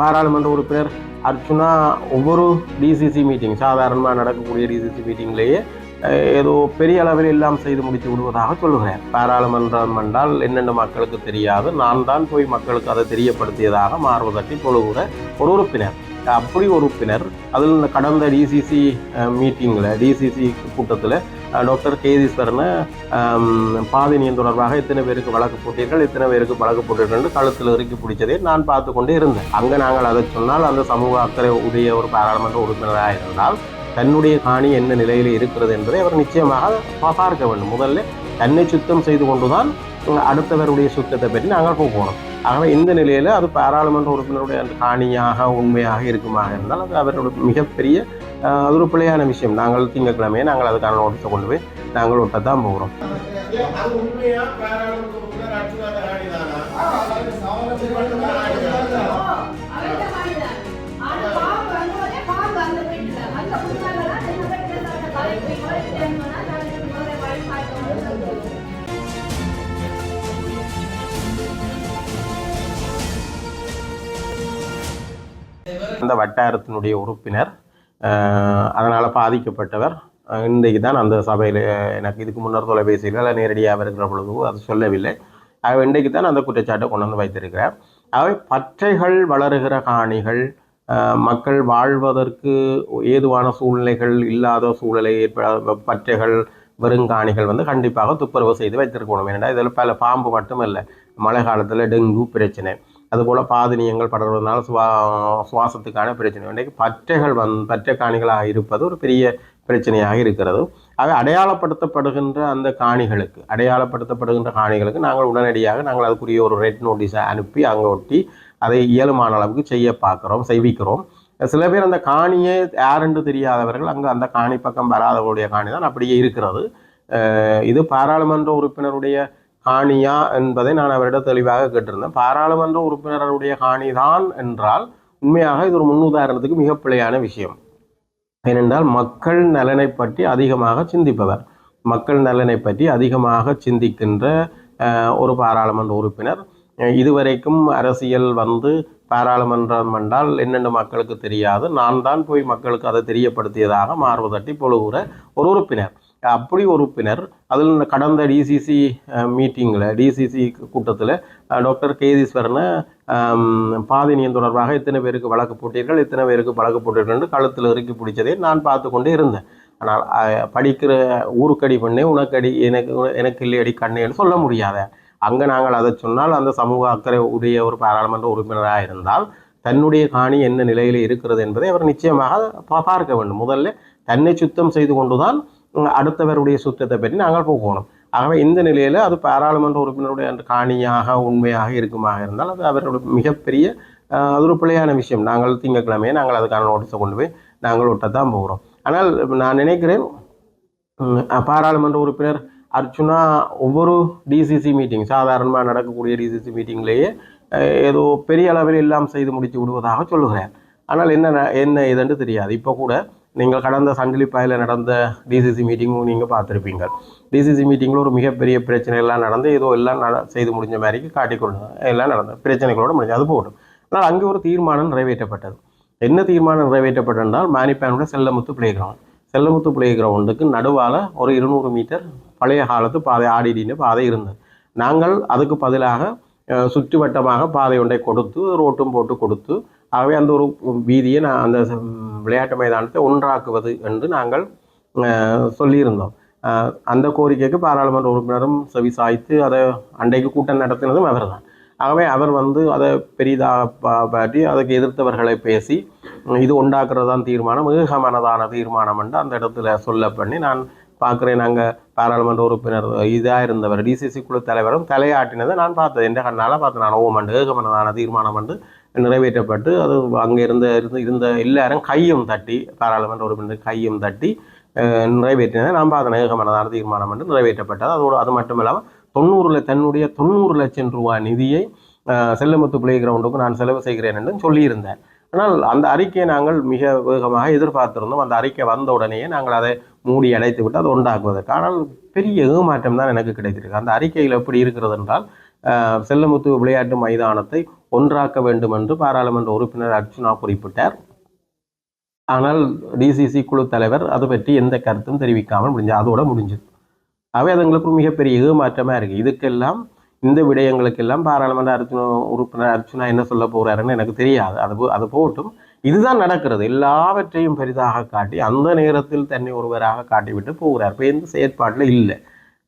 பாராளுமன்ற உறுப்பினர் அர்ச்சுனா ஒவ்வொரு டிசிசி மீட்டிங் சாதாரணமாக நடக்கக்கூடிய டிசிசி மீட்டிங்லேயே ஏதோ பெரிய அளவில் எல்லாம் செய்து முடித்து விடுவதாக சொல்லுகிறேன் பாராளுமன்றம் என்றால் என்னென்ன மக்களுக்கு தெரியாது. நான் தான் போய் மக்களுக்கு அதை தெரியப்படுத்தியதாக மாறுவதற்கு பொழுகிற ஒரு உறுப்பினர். அப்படி ஒரு உறுப்பினர் அதில் கடந்த டிசிசி மீட்டிங்கில் டிசிசி கூட்டத்தில் டாக்டர் கேதீஸ்வரனை பாதினியின் தொடர்பாக எத்தனை பேருக்கு வழக்கு போட்டீர்கள் எத்தனை பேருக்கு வழக்கு போட்டீர்கள் கழுத்தில் இறுக்கி பிடிச்சதை நான் பார்த்து கொண்டே இருந்தேன். அங்கே நாங்கள் அதை சொன்னால் அந்த சமூக அக்கறை உடைய ஒரு பாராளுமன்ற உறுப்பினராக இருந்தால் தன்னுடைய காணி என்ன நிலையில் இருக்கிறது என்பதை அவர் நிச்சயமாக பார்க்க வேண்டும். முதல்ல தன்னை சுத்தம் செய்து கொண்டுதான் அடுத்தவருடைய சுத்தத்தை பற்றி நாங்கள் போக போகணும் ஆகவே இந்த நிலையில் அது பாராளுமன்ற உறுப்பினருடைய அந்த காணியாக உண்மையாக இருக்குமாக இருந்தால் அது அவருடைய மிகப்பெரிய அது ஒரு பிழையான விஷயம். நாங்கள் திங்கட்கிழமையே நாங்கள் அதுக்கான நோட்டீஸை கொண்டு போய் நாங்கள் ஒட்ட தான் போகிறோம். அது உண்மையா? அந்த வட்டாரத்தினுடைய உறுப்பினர் அதனால் பாதிக்கப்பட்டவர். இன்றைக்கு தான் அந்த சபையில் எனக்கு இதுக்கு முன்னர் தொலைபேசியில் நேரடியாக இருக்கிற பொழுது அது சொல்லவில்லை. ஆகவே இன்றைக்கு தான் அந்த குற்றச்சாட்டை கொண்டு வந்து வைத்திருக்கிறார். ஆகவே பற்றைகள் வளருகிற காணிகள் மக்கள் வாழ்வதற்கு ஏதுவான சூழ்நிலைகள் இல்லாத சூழலை ஏற்பட பற்றைகள் வெறுங்காணிகள் வந்து கண்டிப்பாக துப்புரவு செய்து வைத்திருக்கணும். ஏன்னா இதில் பல பாம்பு மட்டுமல்ல மழை காலத்தில் டெங்கு பிரச்சனை அதுபோல் பாதினியங்கள் படர்வதனால சுவா சுவாசத்துக்கான பிரச்சனை. இன்றைக்கு பற்றைகள் வந் பற்றை காணிகளாக இருப்பது ஒரு பெரிய பிரச்சனையாக இருக்கிறது. ஆக அடையாளப்படுத்தப்படுகின்ற அந்த காணிகளுக்கு அடையாளப்படுத்தப்படுகின்ற காணிகளுக்கு நாங்கள் உடனடியாக நாங்கள் அதுக்குரிய ஒரு ரெட் நோட்டீஸை அனுப்பி அங்கே ஒட்டி அதை இயலுமான அளவுக்கு செய்ய பார்க்குறோம் செய்விக்கிறோம். சில பேர் அந்த காணியே யாருன்னு தெரியாதவர்கள் அங்கே அந்த காணி பக்கம் வராதவர்களுடைய காணி தான் அப்படியே இருக்கிறது. இது பாராளுமன்ற உறுப்பினருடைய காணியா என்பதை நான் அவரிடம் தெளிவாக கேட்டிருந்தேன். பாராளுமன்ற உறுப்பினருடைய ஹானிதான் என்றால் உண்மையாக இது ஒரு முன்னுதாரணத்துக்கு மிக பிழையான விஷயம். ஏனென்றால் மக்கள் நலனை பற்றி அதிகமாக சிந்திப்பவர். மக்கள் நலனை பற்றி அதிகமாக சிந்திக்கின்ற ஒரு பாராளுமன்ற உறுப்பினர். இதுவரைக்கும் அரசியல் வந்து பாராளுமன்றம் என்றால் என்னென்ன மக்களுக்கு தெரியாது. நான் தான் போய் மக்களுக்கு அதை தெரியப்படுத்தியதாக மார்பு தட்டி பொழுகிற ஒரு உறுப்பினர். அப்படி ஒரு உறுப்பினர். அதில் இந்த கடந்த டிசிசி மீட்டிங்கில் டிசிசி கூட்டத்தில் டாக்டர் கேதீஸ்வரனை பாதினியின் தொடர்பாக இத்தனை பேருக்கு வழக்கு போட்டீர்கள் இத்தனை பேருக்கு வழக்கு போட்டீர்கள் கழுத்தில் இறுக்கி பிடிச்சதை நான் பார்த்து கொண்டே இருந்தேன். ஆனால் படிக்கிற ஊருக்கடி பண்ணே உனக்கடி எனக்கு எனக்கு இல்லையடி கண்ணேன்னு சொல்ல முடியாத. அங்கே நாங்கள் அதை சொன்னால் அந்த சமூக அக்கறை உடைய ஒரு பாராளுமன்ற உறுப்பினராக இருந்தால் தன்னுடைய காணி என்ன நிலையில் இருக்கிறது என்பதை அவர் நிச்சயமாக பார்க்க வேண்டும். முதல்ல தன்னை சுத்தம் செய்து கொண்டுதான் அடுத்தவருடைய சுத்தத்தை பற்றி நாங்கள் போகணும். ஆகவே இந்த நிலையில் அது பாராளுமன்ற உறுப்பினருடைய அந்த காணியாக உண்மையாக இருக்குமாக இருந்தால் அது அவருடைய மிகப்பெரிய அது ஒரு பிள்ளையான விஷயம். நாங்கள் திங்கக்கிழமையே நாங்கள் அதுக்கான நோட்டீஸை கொண்டு போய் நாங்கள் ஒட்டத்தான் போகிறோம். ஆனால் நான் நினைக்கிறேன் பாராளுமன்ற உறுப்பினர் அர்ச்சுனா ஒவ்வொரு டிசிசி மீட்டிங் சாதாரணமாக நடக்கக்கூடிய டிசிசி மீட்டிங்லேயே ஏதோ பெரிய அளவில் எல்லாம் செய்து முடித்து விடுவதாக சொல்லுகிறேன் ஆனால் என்ன ந- என்ன இதுன்னு தெரியாது. இப்போ கூட நீங்கள் கடந்த சங்கிலிப்பாயில் நடந்த டிசிசி மீட்டிங்கும் நீங்கள் பார்த்துருப்பீங்க. டிசிசி மீட்டிங்கில் ஒரு மிகப்பெரிய பிரச்சனை எல்லாம் நடந்து ஏதோ எல்லாம் நட செய்து முடிஞ்ச மாதிரிக்கு காட்டிக்கொண்டு எல்லாம் நடந்தது பிரச்சனைகளோடு முடிஞ்சு அது போகட்டும். ஆனால் அங்கே ஒரு தீர்மானம் நிறைவேற்றப்பட்டது. என்ன தீர்மானம் நிறைவேற்றப்பட்டதால் மேனிப்பேனோட Chellamuthu playground Chellamuthu play கிரவுண்டுக்கு நடுவால் ஒரு இருநூறு மீட்டர் பழைய காலத்து பாதை ஆடிடின்னு பாதை இருந்தது. நாங்கள் அதுக்கு பதிலாக சுற்றுவட்டமாக பாதை ஒன்றை கொடுத்து ரோட்டும் போட்டு கொடுத்து ஆகவே அந்த ஒரு வீதியை நான் அந்த விளையாட்டு மைதானத்தை ஒன்றாக்குவது என்று நாங்கள் சொல்லியிருந்தோம். அந்த கோரிக்கைக்கு பாராளுமன்ற உறுப்பினரும் செவி சாய்த்து அதை அன்றைக்கு கூட்டம் நடத்தினதும் அவர் தான் ஆகவே அவர் வந்து அதை பெரிதாக பா- பாட்டி அதுக்கு எதிர்த்தவர்களை பேசி இது உண்டாக்குறது தான் தீர்மானம் ஏகமனதான தீர்மானம் என்று அந்த இடத்துல சொல்ல பண்ணி நான் பார்க்குறேன் நாங்கள் பாராளுமன்ற உறுப்பினர் இதாக இருந்தவர் டிசிசி குழு தலைவரும் தலையாட்டினதை நான் பார்த்தேன் என்ற கண்ணால் பார்த்தேன். நான் ஓமண்டு ஏகமனதான தீர்மானம் என்று நிறைவேற்றப்பட்டு அது அங்கே இருந்த இருந்து இருந்த எல்லாரும் கையும் தட்டி பாராளுமன்ற உறுப்பினர் கையும் தட்டி அஹ், நிறைவேற்றினதை நான் பார்த்தேன் தீர்மானம் என்று நிறைவேற்றப்பட்டது. அதோடு அது மட்டும் இல்லாமல் தொண்ணூறுல தன்னுடைய தொண்ணூறு லட்சம் ரூபாய் நிதியை செல்லமுத்து பிளே கிரவுண்டுக்கு நான் செலவு செய்கிறேன் என்று சொல்லியிருந்தேன். ஆனால் அந்த அறிக்கையை நாங்கள் மிக வேகமாக எதிர்பார்த்திருந்தோம். அந்த அறிக்கை வந்த உடனேயே நாங்கள் அதை மூடி அடைத்து விட்டு அதை உண்டாக்குவதற்கு. ஆனால் பெரிய ஏமாற்றம் தான் எனக்கு கிடைத்திருக்கு. அந்த அறிக்கையில் எப்படி இருக்கிறது என்றால் செல்லமுத்து விளையாட்டு மைதானத்தை ஒன்றாக்க வேண்டும் என்று பாராளுமன்ற உறுப்பினர் அர்ச்சுனா குறிப்பிட்டார். ஆனால் டிசிசி குழு தலைவர் அதை பற்றி எந்த கருத்தும் தெரிவிக்காமல் முடிஞ்சு அதோட முடிஞ்சது. அவை அதுங்களுக்கு ஒரு மிகப்பெரிய ஏமாற்றமாக இருக்குது இதுக்கெல்லாம் இந்த விடயங்களுக்கெல்லாம் பாராளுமன்ற அர்ச்சுனா உறுப்பினர் அர்ச்சுனா என்ன சொல்ல போகிறாருன்னு எனக்கு தெரியாது. அது அது போட்டும் இதுதான் நடக்கிறது. எல்லாவற்றையும் பெரிதாக காட்டி அந்த நேரத்தில் தன்னை ஒருவராக காட்டிவிட்டு போகிறார். இப்போ எந்த செயற்பாட்டில் இல்லை.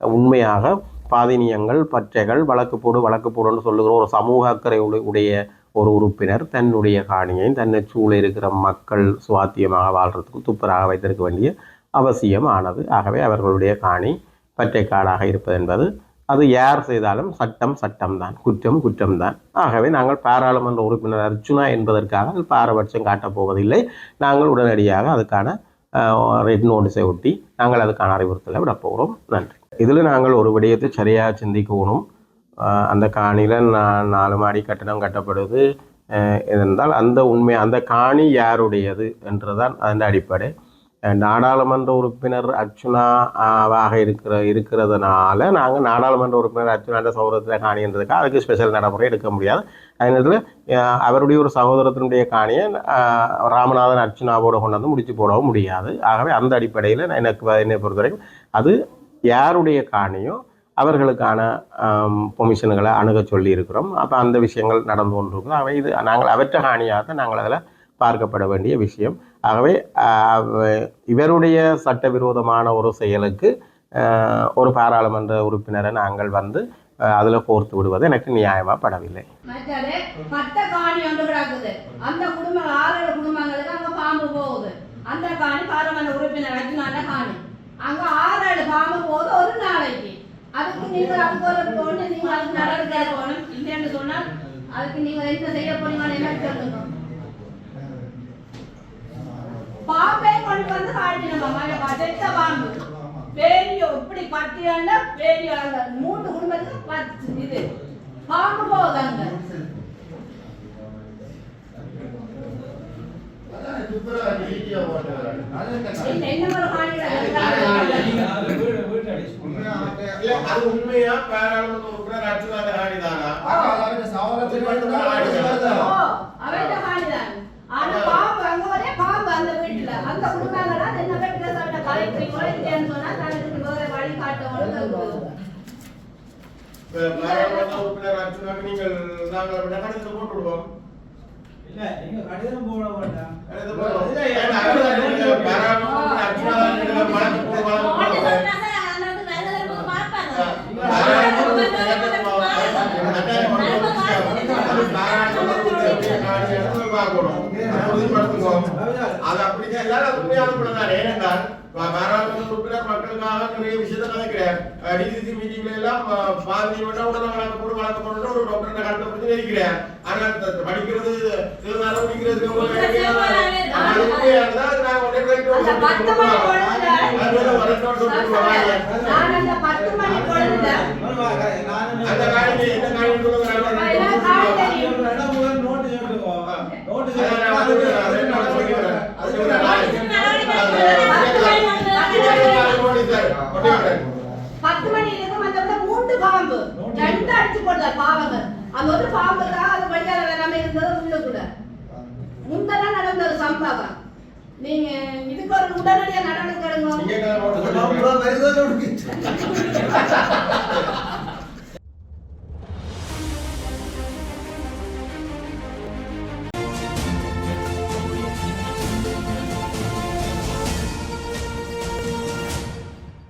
உண்மையாக பாதினியங்கள் பற்றைகள் வழக்கு போடு வழக்கு போடுன்னு சொல்லுகிற ஒரு சமூக அக்கறை உடைய- ஒரு உறுப்பினர் தன்னுடைய காணியை தன்னை சூழ இருக்கிற மக்கள் சுவாத்தியமாக வாழ்கிறதுக்கு துப்பராக வைத்திருக்க வேண்டிய அவசியம் ஆனது ஆகவே அவர்களுடைய காணி பற்றைக்காடாக இருப்பது என்பது அது யார் செய்தாலும் சட்டம் சட்டம்தான் குற்றம் குற்றம்தான். ஆகவே நாங்கள் பாராளுமன்ற உறுப்பினர் அர்ச்சுனா என்பதற்காக பாரபட்சம் காட்டப் போவதில்லை நாங்கள் உடனடியாக அதுக்கான ரெட் நோட்டீஸை ஒட்டி நாங்கள் அதுக்கான அறிவுறுத்தலை விடப்போகிறோம். நன்றி. இதில் நாங்கள் ஒரு விடயத்தை சரியாக சிந்திக்கணும். அந்த காணியில் நான் நாலு மாடி கட்டடம் கட்டப்படுது. இருந்தால் அந்த உண்மை அந்த காணி யாருடையது என்றுதான் அதன் அடிப்படை. நாடாளுமன்ற உறுப்பினர் அர்ச்சுனாவாக இருக்கிற இருக்கிறதுனால நாங்கள் நாடாளுமன்ற உறுப்பினர் அர்ச்சுனாண்ட சகோதரத்தில் காணின்றதுக்கு அதுக்கு ஸ்பெஷல் நடைமுறை எடுக்க முடியாது. அதே நேரத்தில் அவருடைய ஒரு சகோதரத்தினுடைய காணியை ராமநாதன் அர்ச்சுனாவோடு கொண்டு வந்து முடிச்சு போடவும் முடியாது. ஆகவே அந்த அடிப்படையில் எனக்கு என்னை பொறுத்தவரைக்கும் அது யாருடைய காணியோ அவர்களுக்கான பொமிஷன்களை அணுக சொல்லி இருக்கிறோம் அப்போ அந்த விஷயங்கள் நடந்து கொண்டிருக்கிறோம் அவை இது நாங்கள் அவற்ற காணியாக தான் நாங்கள் அதில் பார்க்கப்பட வேண்டிய விஷயம். ஆகவே இவருடைய சட்டவிரோதமான ஒரு செயலுக்கு ஒரு பாராளுமன்ற உறுப்பினரை நாங்கள் வந்து அதில் கோர்த்து விடுவது எனக்கு நியாயமாக படவில்லை. அந்த ஆறு அங்க ஆறு ஏழு பாம்பு போது ஒரு நாளைக்கு. அதுக்கு நீங்க அதுக்கு ஒரு ஒண்ணு நீங்க அதுக்கு நடவடிக்கை எடுக்கணும் இல்லைன்னு சொன்னால் அதுக்கு நீங்க என்ன செய்ய போறீங்கன்னு என்ன சொல்லுங்க பாம்பே கொண்டு வந்து காட்டினோம் செத்த பாம்பு. வேலியோ இப்படி பட்டியாண்டா வேலியோ அங்க மூன்று குடும்பத்துக்கு பத்து இது. பாம்பு போகுது உண்மையா? பாராளுமன்ற உறுப்பினர் அர்ச்சுனா காணிதானா ஓ அவன் காணிதான் ஆனா பாம்பு அங்க ஒரே பாம்பு அந்த வீட்டுல. அந்த குடும்பங்களா என்ன பேர் சாப்பிட்ட கலைக்கிறீங்களோ இல்லையான்னு சொன்னா தனக்கு வேற வழி காட்டணும் பாராளுமன்ற உறுப்பினர் அர்ச்சுனாக்கு நீங்கள் நாங்கள் அப்படி கடிதத்தை போட்டு விடுவோம் அது அப்படிதான் எல்லாரும் அது உண்மையான படம் ஏனென்றால் பாராளுமன்ற உறுப்பினர் மக்களுக்காக நிறைய விஷயத்தை கதைக்கிறேன் டிசிசி மீட்டிங்ல எல்லாம் பாதி விட்டா உடனே வழக்கு போட்டு வழக்கு போட்டு ஒரு டாக்டர் கண்டுபிடிச்சு இருக்கிறேன் ஆனா படிக்கிறது சிறுநாள் நீங்க இதுக்கு ஒரு உடனடியாக நடவடிக்கை எடுங்க.